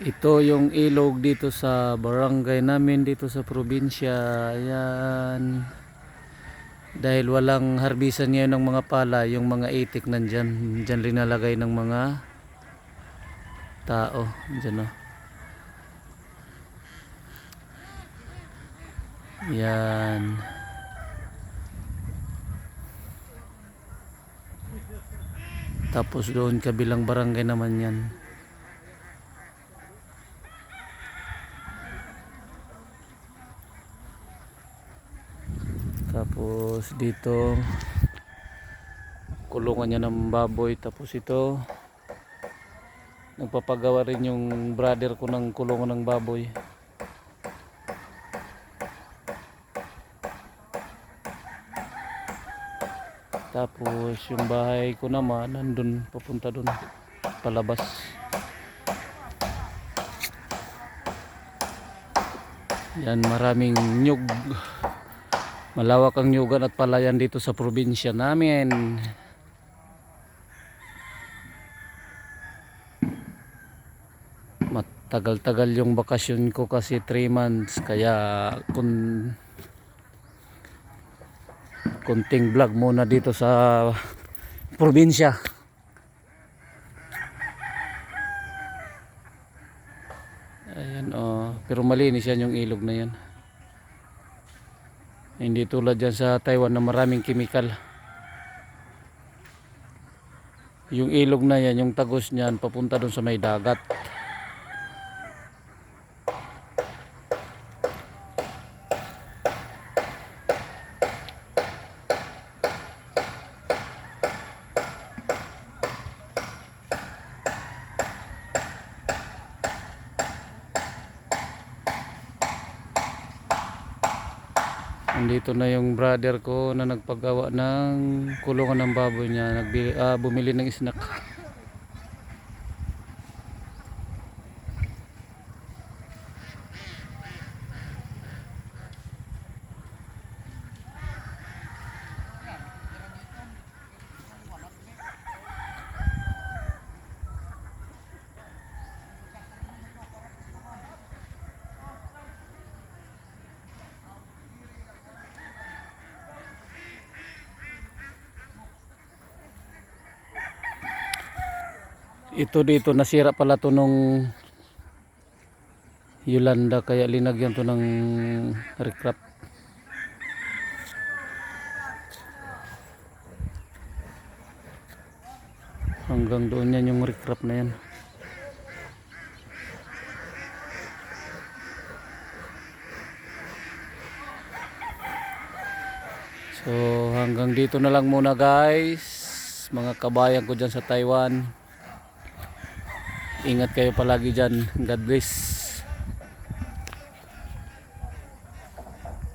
Ito yung ilog dito sa barangay namin dito sa probinsya. Ayan. Dahil walang harbisan ngayon ng mga pala, yung mga itik nandyan. Diyan linalagay ng mga tao. Diyan o. Yan. Tapos doon kabilang barangay naman yan. Tapos dito kulungan niya ng baboy tapos ito nagpapagawa rin yung brother ko ng kulungan ng baboy. Tapos yung bahay ko naman nandun papunta dun palabas. Yan maraming nyug. Malawak ang nyugan at palayan dito sa probinsya namin. Matagal-tagal yung bakasyon ko kasi 3 months kaya kun kunting vlog muna dito sa probinsya. Ayan oh, pero malinis yan yung ilog na yan. Hindi tulad dyan sa Taiwan na maraming kimikal. Yung ilog na yan, yung tagos niyan, papunta doon sa may dagat. Nandito na yung brother ko na nagpagawa ng kulungan ng baboy niya. Nagbili, ah, bumili ng snack. Ito dito nasira pala to nung Yolanda kaya linagyan to ng recrap. Hanggang doon yan yung recrap na yan. So hanggang dito na lang muna guys. Mga kabayan ko dyan sa Taiwan. Ingat kayo palagi dyan. God bless.